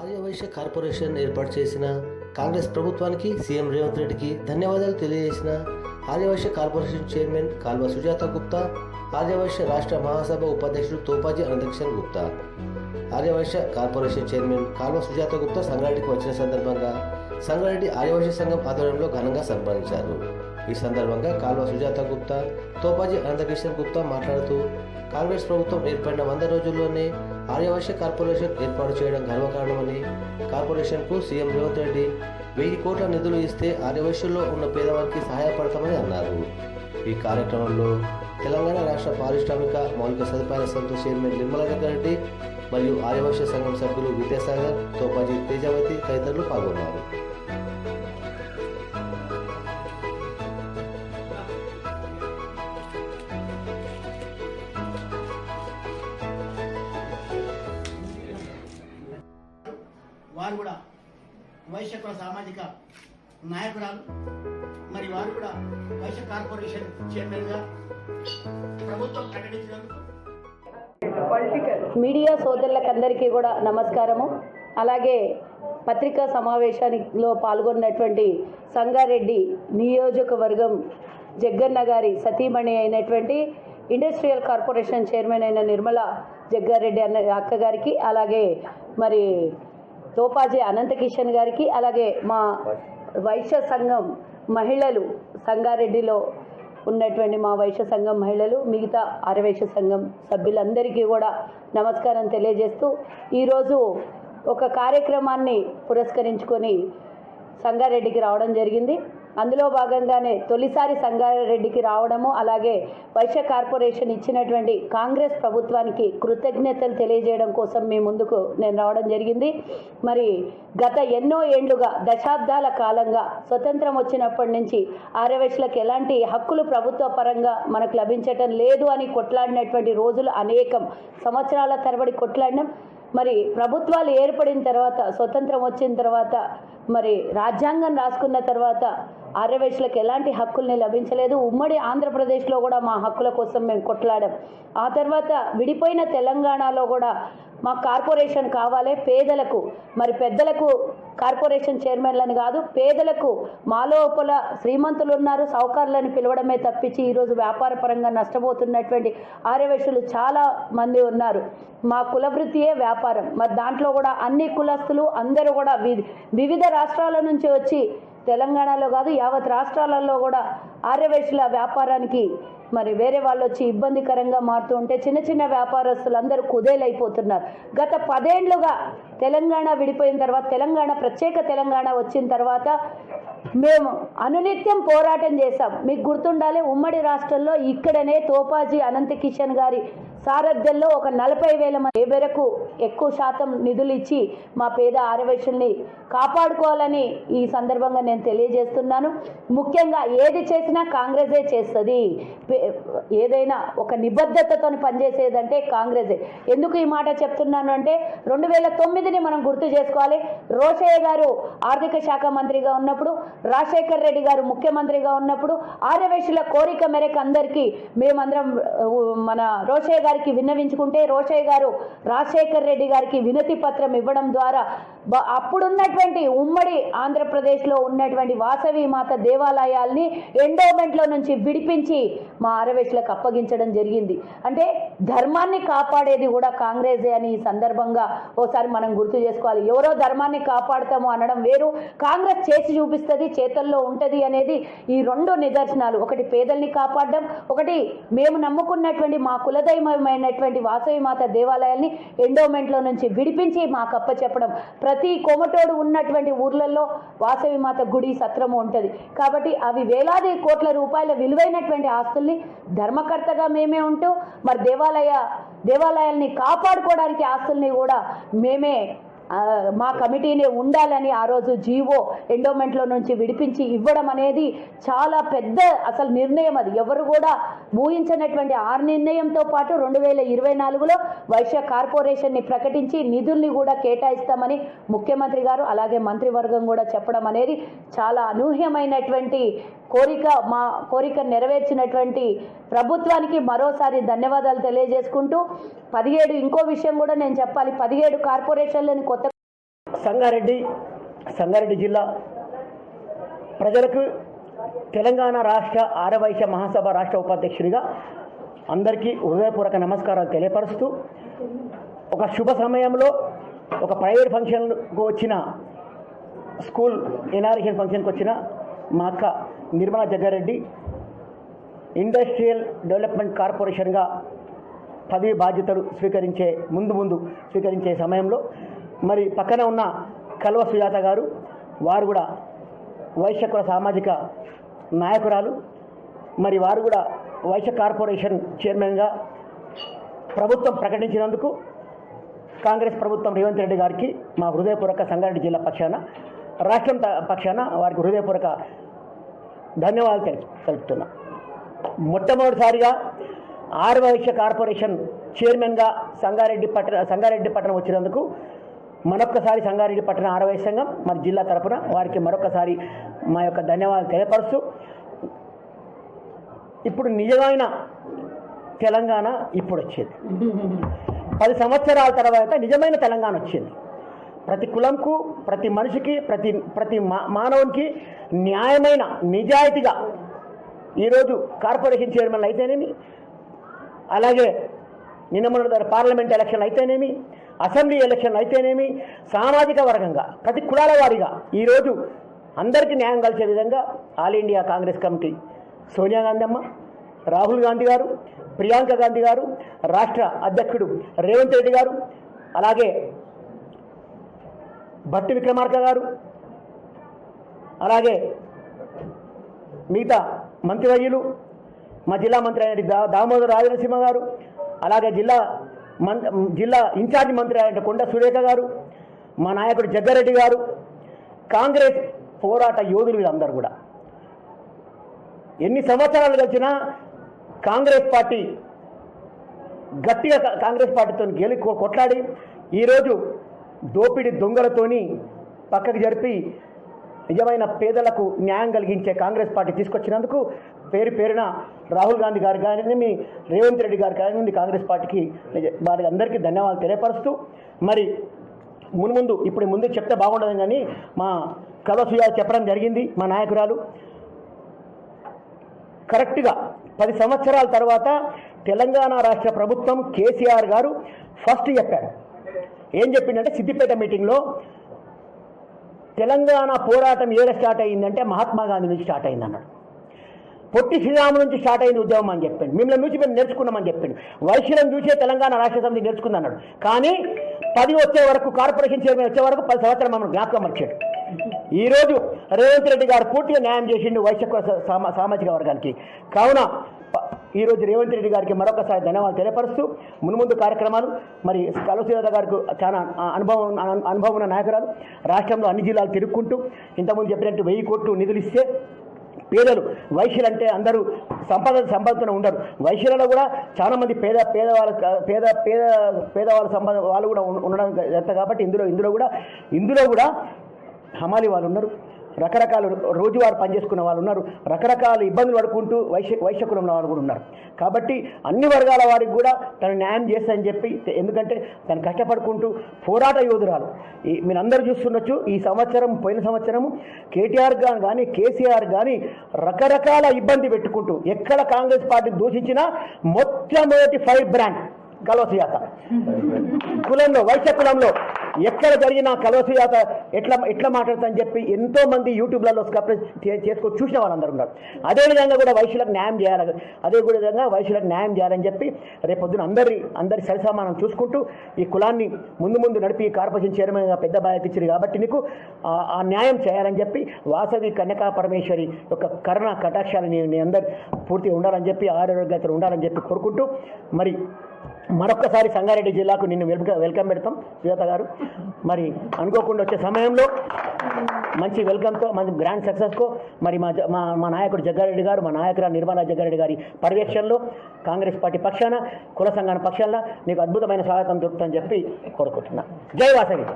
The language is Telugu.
ఆర్యవైశ్య కార్పొరేషన్ ఏర్పాటు చేసిన కాంగ్రెస్ ప్రభుత్వానికి సీఎం రేవంత్ రెడ్డికి ధన్యవాదాలు తెలియజేసిన ఆర్యవైశ్య కార్పొరేషన్ చైర్మన్ కాల్వ సుజాత గుప్తా ఆర్యవైశ్య రాష్ట్ర మహాసభ ఉపాధ్యక్షుడు తోపాజీ అనంతకిషన్ గుప్తా. ఆర్యవైశ్య కార్పొరేషన్ చైర్మన్ కాల్వ సుజాత గుప్తా సంగారెడ్డికి వచ్చిన సందర్భంగా సంగారెడ్డి ఆర్యవైశ్య సంఘం ఆధ్వర్యంలో ఘనంగా సన్మానించారు ఈ సందర్భంగా కాల్వ సుజాత గుప్తా తోపాజీ అనంతకిషన్ గుప్తా మాట్లాడుతూ కాంగ్రెస్ ప్రభుత్వం ఏర్పడిన వంద రోజుల్లోనే ఆర్యవైశ్య కార్పొరేషన్ ఏర్పాటు చేయడం గర్వకారణమని కార్పొరేషన్కు సీఎం రేవంత్ రెడ్డి వెయ్యి కోట్ల నిధులు ఇస్తే ఆర్యవైశ్యుల్లో ఉన్న పేదవారికి సహాయపడతామని అన్నారు. ఈ కార్యక్రమంలో తెలంగాణ రాష్ట్ర పారిశ్రామిక మౌలిక సదుపాయాల సంస్థ చైర్మన్ నిర్మలా రెడ్డి మరియు ఆర్యవైశ్య సంఘం సభ్యులు విద్యాసాగర్ తోపాజీ తేజావతి తదితరులు పాల్గొన్నారు. వారు కూడా వైశ్య సామాజిక నాయకురాలు మరి వారు కూడా వైశ్య కార్పొరేషన్ చైర్మన్గా ప్రభుత్వం ప్రకటించినందుకు మీడియా సోదరులకందరికీ కూడా నమస్కారము. అలాగే పత్రికా సమావేశానిలో పాల్గొన్నటువంటి సంగారెడ్డి నియోజకవర్గం జగ్గన్న గారి సతీమణి అయినటువంటి ఇండస్ట్రియల్ కార్పొరేషన్ చైర్మన్ అయిన నిర్మల జగ్గారెడ్డి అన్న అక్కగారికి అలాగే మరి తోపాజీ అనంతకిషన్ గారికి అలాగే మా వైశ్య సంఘం మహిళలు సంగారెడ్డిలో ఉన్నటువంటి మా వైశ్య సంఘం మహిళలు మిగతా ఆరవైశ్య సంఘం సభ్యులందరికీ కూడా నమస్కారం తెలియజేస్తూ ఈరోజు ఒక కార్యక్రమాన్ని పురస్కరించుకొని సంగారెడ్డికి రావడం జరిగింది. అందులో భాగంగానే తొలిసారి సంగారెడ్డికి రావడము అలాగే వైశ్య కార్పొరేషన్ ఇచ్చినటువంటి కాంగ్రెస్ ప్రభుత్వానికి కృతజ్ఞతలు తెలియజేయడం కోసం మీ ముందుకు నేను రావడం జరిగింది. మరి గత ఎన్నో ఏండ్లుగా దశాబ్దాల కాలంగా స్వతంత్రం వచ్చినప్పటి నుంచి ఆర్యవైశ్యులకు ఎలాంటి హక్కులు ప్రభుత్వ పరంగా మనకు లభించటం లేదు అని కొట్లాడినటువంటి రోజులు అనేకం. సంవత్సరాల తరబడి కొట్లాడినాం. మరి ప్రభుత్వాలు ఏర్పడిన తర్వాత స్వతంత్రం వచ్చిన తర్వాత మరి రాజ్యాంగం రాసుకున్న తర్వాత ఆర్యవైశ్యులకు ఎలాంటి హక్కుల్ని లభించలేదు. ఉమ్మడి ఆంధ్రప్రదేశ్లో కూడా మా హక్కుల కోసం మేము కొట్లాడాం. ఆ తర్వాత విడిపోయిన తెలంగాణలో కూడా మా కార్పొరేషన్ కావాలి. పేదలకు మరి పెద్దలకు కార్పొరేషన్ చైర్మన్లని కాదు పేదలకు మాలోపల శ్రీమంతులు ఉన్నారు. సౌకర్యాలను పిలవడమే తప్పించి ఈరోజు వ్యాపార పరంగా నష్టపోతున్నటువంటి ఆర్యవేషులు చాలా మంది ఉన్నారు. మా కులవృత్తియే వ్యాపారం. మరి దాంట్లో కూడా అన్ని కులస్తులు అందరూ కూడా వి- వివిధ రాష్ట్రాల నుంచి వచ్చి తెలంగాణలో కాదు యావత్ రాష్ట్రాలలో కూడా ఆర్యవైశ్యుల వ్యాపారానికి మరి వేరే వాళ్ళు వచ్చి ఇబ్బందికరంగా మారుతూ ఉంటే చిన్న చిన్న వ్యాపారస్తులు అందరూ కుదేలైపోతున్నారు. గత పదేండ్లుగా తెలంగాణ విడిపోయిన తర్వాత తెలంగాణ ప్రత్యేక తెలంగాణ వచ్చిన తర్వాత మేము అనునిత్యం పోరాటం చేశాం. మీకు గుర్తుండాలి ఉమ్మడి రాష్ట్రంలో ఇక్కడనే తోపాజీ అనంత కిషన్ గారి సారథ్యంలో ఒక నలభై వేల మంది ఏ మేరకు ఎక్కువ శాతం నిధులు ఇచ్చి మా పేద ఆరవేషుల్ని కాపాడుకోవాలని ఈ సందర్భంగా నేను తెలియజేస్తున్నాను. ముఖ్యంగా ఏది చేసిన కాంగ్రెసే చేస్తుంది. ఏదైనా ఒక నిబద్ధతతో పనిచేసేదంటే కాంగ్రెసే. ఎందుకు ఈ మాట చెప్తున్నాను అంటే రెండు వేల తొమ్మిదిని మనం గుర్తు చేసుకోవాలి. రోషయ్య గారు ఆర్థిక శాఖ మంత్రిగా ఉన్నప్పుడు రాజశేఖర్ రెడ్డి గారు ముఖ్యమంత్రిగా ఉన్నప్పుడు ఆర్యవేశుల కోరిక మేరకు అందరికీ మేమందరం మన రోషయ్య గారికి విన్నవించుకుంటే రోషయ్య గారు రాజశేఖర్ రెడ్డి గారికి వినతి పత్రం ఇవ్వడం ద్వారా అప్పుడున్నటువంటి ఉమ్మడి ఆంధ్రప్రదేశ్లో ఉన్నటువంటి వాసవి మాత దేవాలయాల్ని ఎండ ఎండోమెంట్లో నుంచి విడిపించి మా ఆరవేశులకు అప్పగించడం జరిగింది. అంటే ధర్మాన్ని కాపాడేది కూడా కాంగ్రెసే అని ఈ సందర్భంగా ఓసారి మనం గుర్తు చేసుకోవాలి. ఎవరో ధర్మాన్ని కాపాడతాము అనడం వేరు. కాంగ్రెస్ చేసి చూపిస్తుంది చేతల్లో ఉంటుంది అనేది ఈ రెండు నిదర్శనాలు. ఒకటి పేదల్ని కాపాడడం ఒకటి మేము నమ్ముకున్నటువంటి మా కులదైవమైనటువంటి వాసవి మాత దేవాలయాల్ని ఎండోమెంట్లో నుంచి విడిపించి మాకు అప్పచెప్పడం. ప్రతి కొమటోడు ఉన్నటువంటి ఊర్లలో వాసవి మాత గుడి సత్రము ఉంటుంది. కాబట్టి అవి వేలాది కోట్ల రూపాయల విలువైనటువంటి ఆస్తుల్ని ధర్మకర్తగా మేమే ఉంటూ మరి దేవాలయ దేవాలయాల్ని కాపాడుకోవడానికి ఆస్తుల్ని కూడా మేమే మా కమిటీనే ఉండాలని ఆ రోజు జీవో ఎండోమెంట్లో నుంచి విడిపించి ఇవ్వడం అనేది చాలా పెద్ద అసలు నిర్ణయం అది. ఎవరు కూడా ఊహించినటువంటి ఆ నిర్ణయంతో పాటు రెండు వేల ఇరవై నాలుగులో వైశ్య కార్పొరేషన్ని ప్రకటించి నిధుల్ని కూడా కేటాయిస్తామని ముఖ్యమంత్రి గారు అలాగే మంత్రివర్గం కూడా చెప్పడం అనేది చాలా అనూహ్యమైనటువంటి కోరిక మా కోరిక నెరవేర్చినటువంటి ప్రభుత్వానికి మరోసారి ధన్యవాదాలు తెలియజేసుకుంటూ పదిహేడు ఇంకో విషయం కూడా నేను చెప్పాలి. పదిహేడు కార్పొరేషన్లని కొత్త సంగారెడ్డి సంగారెడ్డి జిల్లా ప్రజలకు తెలంగాణ రాష్ట్ర ఆరవైశ్య మహాసభ రాష్ట్ర ఉపాధ్యక్షుడిగా అందరికీ హృదయపూర్వక నమస్కారాలు తెలియపరుస్తూ ఒక శుభ సమయంలో ఒక ప్రైవేట్ ఫంక్షన్కు వచ్చిన స్కూల్ ఇనారేషన్ ఫంక్షన్కి వచ్చిన మా అక్క నిర్మలా జగ్గారెడ్డి ఇండస్ట్రియల్ డెవలప్మెంట్ కార్పొరేషన్గా పదవి బాధ్యతలు స్వీకరించే ముందు ముందు స్వీకరించే సమయంలో మరి పక్కన ఉన్న కల్వ సుజాత గారు వారు కూడా వైశ్యకుల సామాజిక నాయకురాలు. మరి వారు కూడా వైశ్య కార్పొరేషన్ చైర్మన్గా ప్రభుత్వం ప్రకటించినందుకు కాంగ్రెస్ ప్రభుత్వం రేవంత్ రెడ్డి గారికి మా హృదయపూర్వక సంగారెడ్డి జిల్లా పక్షాన రాష్ట్రం పక్షాన వారికి హృదయపూర్వక ధన్యవాదాలు తెలు- తెలుపుతున్నా. మొట్టమొదటిసారిగా ఆర్వైశ్య కార్పొరేషన్ చైర్మన్గా సంగారెడ్డి పట్టణ సంగారెడ్డి పట్టణం వచ్చినందుకు మరొక్కసారి సంగారెడ్డి పట్టణ ఆర్వైశ్య సంఘం మన జిల్లా తరఫున వారికి మరొకసారి మా యొక్క ధన్యవాదాలు తెలియపరుస్తూ ఇప్పుడు నిజమైన తెలంగాణ ఇప్పుడు వచ్చేది పది సంవత్సరాల తర్వాత నిజమైన తెలంగాణ వచ్చింది. ప్రతి కులంకు ప్రతి మనిషికి ప్రతి ప్రతి మా- మానవునికి న్యాయమైన నిజాయితీగా ఈరోజు కార్పొరేషన్ చైర్మన్లు అయితేనేమి అలాగే నిన్న మొన్న పార్లమెంట్ ఎలక్షన్లు అయితేనేమి అసెంబ్లీ ఎలక్షన్లు అయితేనేమి సామాజిక వర్గంగా ప్రతి కులాల వారీగా ఈరోజు అందరికీ న్యాయం కలిసే విధంగా all India Congress committee Sonia Gandhi అమ్మ రాహుల్ గాంధీ గారు ప్రియాంక గాంధీ గారు రాష్ట్ర అధ్యక్షుడు రేవంత్ రెడ్డి గారు అలాగే భట్టి విక్రమార్క గారు అలాగే మిగతా మంత్రివర్యులు మా జిల్లా మంత్రి అయిన దా దామోదర్ రాజనరసింహ గారు అలాగే జిల్లా మం జిల్లా ఇన్ఛార్జి మంత్రి అయిన కొండ సురేఖ గారు మా నాయకుడు జగ్గారెడ్డి గారు కాంగ్రెస్ పోరాట యోధులు వీళ్ళందరూ కూడా. ఎన్ని సంవత్సరాలు గడిచినా కాంగ్రెస్ పార్టీ గట్టిగా కాంగ్రెస్ పార్టీతో గెలి కొట్లాడి ఈరోజు దోపిడి దొంగలతోని పక్కకు జరిపి నిజమైన పేదలకు న్యాయం కలిగించే కాంగ్రెస్ పార్టీ తీసుకొచ్చినందుకు పేరు పేరున రాహుల్ గాంధీ గారు కానీ రేవంత్ రెడ్డి గారు కానీ కాంగ్రెస్ పార్టీకి వారి అందరికీ ధన్యవాదాలు తెలియపరుస్తూ మరి మున్ముందు ఇప్పుడు ముందు చెప్తే బాగుండదు కానీ మా కలసుయా చెప్పడం జరిగింది మా నాయకురాలు. కరెక్ట్గా పది సంవత్సరాల తర్వాత తెలంగాణ రాష్ట్ర ప్రభుత్వం కేసీఆర్ గారు ఫస్ట్ చెప్పారు. ఏం చెప్పిండంటే సిద్దిపేట మీటింగ్లో తెలంగాణ పోరాటం ఏడ స్టార్ట్ అయిందంటే మహాత్మా గాంధీ నుంచి స్టార్ట్ అయింది అన్నాడు పొట్టి శ్రీరాము నుంచి స్టార్ట్ అయింది ఉద్యమం అని చెప్పాడు. మిమ్మల్ని నుంచి మేము నేర్చుకున్నామని చెప్పాడు. వైశ్యులను చూసే తెలంగాణ రాష్ట్ర సమితి నేర్చుకుంది అన్నాడు కానీ పది వచ్చే వరకు కార్పొరేషన్ చైర్మన్ వచ్చే వరకు పది సంవత్సరం మమ్మల్ని జ్ఞాపకం వచ్చాడు ఈరోజు రేవంత్ రెడ్డి గారు పూర్తిగా న్యాయం చేసిండు వైశ్య స- సామాజిక వర్గానికి. కావున ఈరోజు రేవంత్ రెడ్డి గారికి మరొకసారి ధన్యవాదాలు తెలియపరుస్తూ మున్ముందు కార్యక్రమాలు మరి కలసురేత గారికి చాలా అనుభవం అనుభవం ఉన్న నాయకురాలు రాష్ట్రంలో అన్ని జిల్లాలు తిరుక్కుంటూ ఇంతకుముందు చెప్పినట్టు వెయ్యి కోట్లు నిధులు ఇస్తే పేదలు వైశ్యులు అంటే అందరూ సంపద సంపదన ఉండరు. వైశ్యులలో కూడా చాలామంది పేద పేదవాళ్ళ పేద పేద పేదవాళ్ళ సంపద వాళ్ళు కూడా ఉండడం జరుగుతుంది కాబట్టి ఇందులో ఇందులో కూడా ఇందులో కూడా హమాలి వాళ్ళు ఉన్నారు. రకరకాల రోజువారు పనిచేసుకున్న వాళ్ళు ఉన్నారు. రకరకాల ఇబ్బందులు పడుకుంటూ వైశ్య వైశ్య కులంలో వాళ్ళు కూడా ఉన్నారు. కాబట్టి అన్ని వర్గాల వారికి కూడా తను న్యాయం చేస్తానని చెప్పి ఎందుకంటే తను కష్టపడుకుంటూ పోరాట యోధురాలు. ఈ అందరూ చూస్తుండొచ్చు ఈ సంవత్సరం పోయిన సంవత్సరం కేటీఆర్ కానీ కేసీఆర్ కానీ రకరకాల ఇబ్బంది పెట్టుకుంటూ ఎక్కడ కాంగ్రెస్ పార్టీ దూషించినా మొట్టమొదటి ఫైవ్ బ్రాండ్ కలవసుయాత కులంలో వైశ్య కులంలో ఎక్కడ జరిగిన కలవసుయాత ఎట్లా ఎట్లా మాట్లాడతానని చెప్పి ఎంతో మంది యూట్యూబ్లలో స్కప్రెస్ చేసుకొని చూసిన వాళ్ళందరూ ఉన్నారు. అదేవిధంగా కూడా వైశ్యులకు న్యాయం చేయాలి అదే విధంగా వైశ్యులకు న్యాయం చేయాలని చెప్పి రేపొద్దున అందరి అందరి సరిసమానం చూసుకుంటూ ఈ కులాన్ని ముందు ముందు నడిపి ఈ కార్పొరేషన్ చైర్మన్గా పెద్ద బాధ్యత ఇచ్చారు కాబట్టి నీకు ఆ- న్యాయం చేయాలని చెప్పి వాసవి కన్యకా పరమేశ్వరి యొక్క కరుణ కటాక్షాలు నేను అందరు పూర్తిగా ఉండాలని చెప్పి ఆరోగ్యతలు ఉండాలని చెప్పి కోరుకుంటూ మరి మరొక్కసారి సంగారెడ్డి జిల్లాకు నిన్ను వెల్కమ్ వెల్కమ్ పెడతాం. సుజాత గారు. మరి అనుకోకుండా వచ్చే సమయంలో మంచి వెల్కమ్తో మంచి గ్రాండ్ సక్సెస్కో మరి మా మా నాయకుడు జగ్గారెడ్డి గారు మా నాయకురాలు నిర్మలా జగ్గారెడ్డి గారి పర్యవేక్షణలో కాంగ్రెస్ పార్టీ పక్షాన కుల సంఘాన పక్షాన నీకు అద్భుతమైన స్వాగతం దొరుకుతుందని చెప్పి కోరుకుంటున్నా. జై వాసవి.